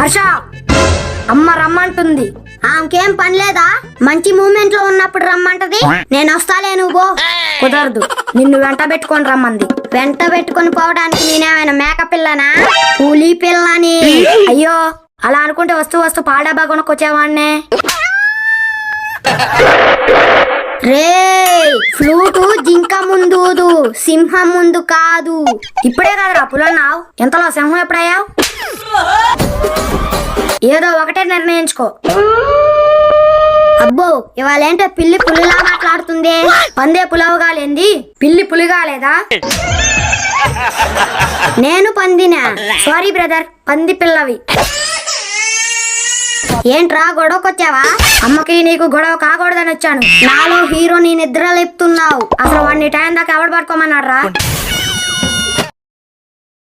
హర్ష అమ్మ రమ్మంటుంది. ఆమెకేం పని లేదా? మంచి మూమెంట్లో ఉన్నప్పుడు రమ్మంటది? నేను వస్తాలే నువ్వు. కుదరదు. నిన్ను వెంట పెట్టుకొని రమ్మంది. వెంట పెట్టుకొని పోవడానికి నేనేమైనా మేక పిల్లనా? కూలీ పిల్లని. అయ్యో అలా అనుకుంటే వస్తూ వస్తూ పాడాబా కొనుక్కొచ్చేవాడినే. రే ఫ్లూటు జింక సింహం ముందు కాదు. ఇప్పుడే కాదురా పులన్నావు. ఎంతలో? సింహం ఎప్పుడయ్యావు? ఏదో ఒకటే నిర్ణయించుకో. అబ్బో ఇవాళేంటో పిల్లి పులిలా మాట్లాడుతుంది? పందే పులవగా లేంది పిల్లి పులిగా లేదా? నేను పందినా? సారీ బ్రదర్ పంది పిల్లవి. ఏంట్రా గొడవకొచ్చావా? అమ్మకి నీకు గొడవ కాకూడదని వచ్చాను. నాలో హీరో నీ నిద్ర లేపుతున్నావు. అసలు వాడిని టైం దాకా ఎవడు పట్టుకోమన్నాడు రా